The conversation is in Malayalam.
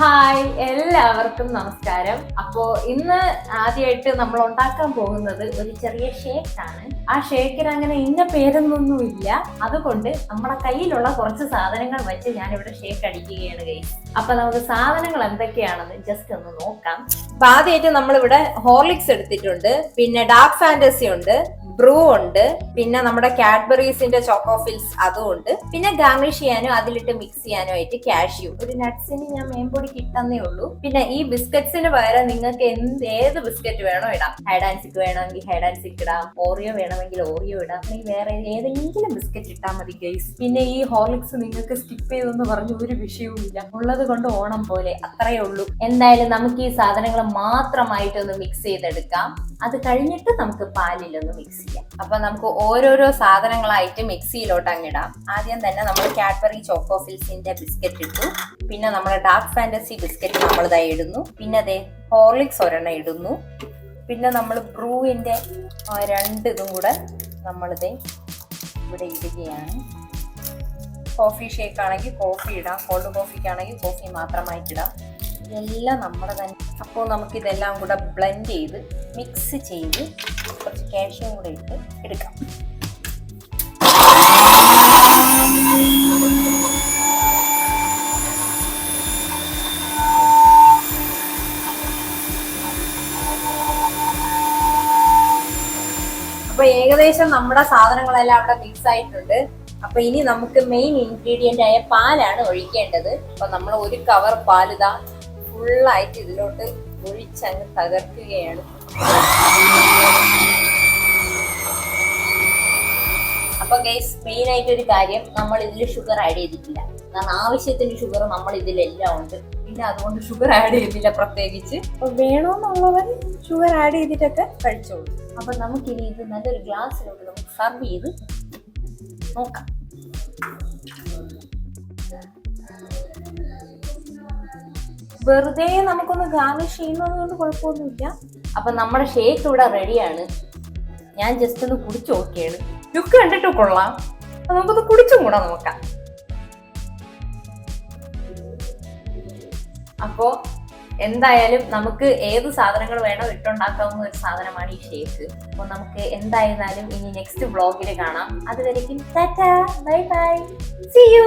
ഹായ് എല്ലാവർക്കും നമസ്കാരം. അപ്പോ ഇന്ന് ആദ്യമായിട്ട് നമ്മൾ ഉണ്ടാക്കാൻ പോകുന്നത് ഒരു ചെറിയ ഷേക്ക് ആണ് ആ ഷേക്കിന് അങ്ങനെ ഇന്ന പേരൊന്നൊന്നുമില്ല അതുകൊണ്ട് നമ്മുടെ കയ്യിലുള്ള കുറച്ച് സാധനങ്ങൾ വെച്ച് ഞാൻ ഇവിടെ ഷേക്ക് അടിക്കുകയാണ് ഗൈസ് അപ്പൊ നമുക്ക് സാധനങ്ങൾ എന്തൊക്കെയാണെന്ന് ജസ്റ്റ് ഒന്ന് നോക്കാം. അപ്പൊ ആദ്യമായിട്ട് നമ്മളിവിടെ ഹോർലിക്സ് എടുത്തിട്ടുണ്ട്. പിന്നെ ഡാർക്ക് ഫാന്റസി ഉണ്ട്. ബ്രൂ ഉണ്ട് പിന്നെ നമ്മുടെ കാഡ്ബറീസിന്റെ ചോക്കോഫിൽസ് അതും ഉണ്ട്. പിന്നെ ഗാർണിഷ് ചെയ്യാനും അതിലിട്ട് മിക്സ് ചെയ്യാനും ആയിട്ട് കാഷ്യൂ ഒരു നട്ട്സിന് ഞാൻ മേമ്പൊടി കിട്ടുന്നേ ഉള്ളൂ. പിന്നെ ഈ ബിസ്ക്കറ്റ്സിന് പകരം നിങ്ങൾക്ക് എന്ത് ഏത് ബിസ്ക്കറ്റ് വേണോ ഇടാം. ഹൈഡ് ആൻഡ് സിക്ക് വേണമെങ്കിൽ ഹൈഡ് ആൻഡ് സിക്ക് ഇടാം. ഓറിയോ വേണമെങ്കിൽ ഓറിയോ ഇടാം. അല്ലെങ്കിൽ വേറെ ഏതെങ്കിലും ബിസ്ക്കറ്റ് ഇട്ടാൽ മതി ഗൈസ് പിന്നെ ഈ ഹോർലിക്സ് നിങ്ങൾക്ക് സ്കിപ്പ് ചെയ്തെന്ന് പറഞ്ഞ ഒരു വിഷയവുമില്ല ഉള്ളത് കൊണ്ട് ഓണം പോലെ അത്രയേ ഉള്ളൂ. എന്തായാലും നമുക്ക് ഈ സാധനങ്ങൾ മാത്രമായിട്ടൊന്ന് മിക്സ് ചെയ്തെടുക്കാം. അത് കഴിഞ്ഞിട്ട് നമുക്ക് പാലിലൊന്ന് മിക്സ് അപ്പൊ നമുക്ക് ഓരോരോ സാധനങ്ങളായിട്ട് മിക്സിയിലോട്ട് അങ്ങിടാം ആദ്യം തന്നെ നമ്മൾ കാഡ്ബറി ചോക്കോ ഫിൽസിന്റെ ബിസ്ക്കറ്റ് ഇട്ടു. പിന്നെ നമ്മൾ ഡാർക്ക് ഫാന്റസി ബിസ്ക്കറ്റ് നമ്മൾ ഇതായി ഇടുന്നു. പിന്നെ അതെ ഹോർലിക്സ് ഒരെണ്ണം ഇടുന്നു. പിന്നെ നമ്മൾ ബ്രൂവിന്റെ രണ്ട് ഇതും കൂടെ നമ്മളിതേ ഇവിടെ ഇടുകയാണ്. കോഫി ഷേക്ക് ആണെങ്കിൽ കോഫി ഇടാം. കോൾഡ് കോഫിക്കാണെങ്കിൽ കോഫി മാത്രമായിട്ടിടാം ഇതെല്ലാം നമ്മുടെ തന്നെ. അപ്പോൾ നമുക്കിതെല്ലാം കൂടെ ബ്ലെൻഡ് ചെയ്ത് മിക്സ് ചെയ്ത് കുറച്ച് കാഷ്യം കൂടെ ഇട്ട് എടുക്കാം. അപ്പൊ ഏകദേശം നമ്മുടെ സാധനങ്ങളെല്ലാം അവിടെ മിക്സ് ആയിട്ടുണ്ട്. അപ്പൊ ഇനി നമുക്ക് മെയിൻ ഇൻഗ്രീഡിയന്റ് ആയ പാലാണ് ഒഴിക്കേണ്ടത്. അപ്പൊ നമ്മൾ ഒരു കവർ പാലിതാ ഫുള്ളായിട്ട് ഇതിലോട്ട് ഒഴിച്ചങ്ങ് തകർക്കുകയാണ്. അപ്പൊ ഗൈസ് മെയിൻ ആയിട്ട് ഒരു കാര്യം നമ്മൾ ഇതിൽ ഷുഗർ ആഡ് ചെയ്തിട്ടില്ല. കാരണം ആവശ്യത്തിന് ഷുഗർ നമ്മൾ ഇതിലെല്ലാം ഉണ്ട്. പിന്നെ അതുകൊണ്ട് ഷുഗർ ആഡ് ചെയ്തില്ല പ്രത്യേകിച്ച്. അപ്പൊ വേണമെന്നുള്ളവർ ഷുഗർ ആഡ് ചെയ്തിട്ടൊക്കെ കഴിച്ചോളൂ. അപ്പൊ നമുക്കിനി ഇത് നല്ലൊരു ഗ്ലാസ്സിലോട്ട് നമുക്ക് സർവ് ചെയ്ത് നോക്കാം. വെറുതെ നമുക്കൊന്ന് ഗാർണിഷ് ചെയ്യുന്നത് കൊണ്ട് കുഴപ്പമൊന്നുമില്ല. അപ്പൊ നമ്മുടെ ഷേക്ക് ഇവിടെ റെഡിയാണ്. ഞാൻ ജസ്റ്റ് ഒന്ന് കുടിച്ചു നോക്കിയാണ്. ലുക്ക് കണ്ടിട്ട് കൊള്ളാം. നമുക്കൊന്ന് കുടിച്ചും കൂടെ നോക്കാം. അപ്പോ എന്തായാലും നമുക്ക് ഏത് സാധനങ്ങൾ വേണോ ഇട്ടുണ്ടാക്കാവുന്ന ഒരു സാധനമാണ് ഈ ഷേക്ക്. അപ്പോൾ നമുക്ക് എന്തായിരുന്നാലും ഇനി നെക്സ്റ്റ് വ്ളോഗിൽ കാണാം. അതുവരേക്കും ബൈ ബൈ. C U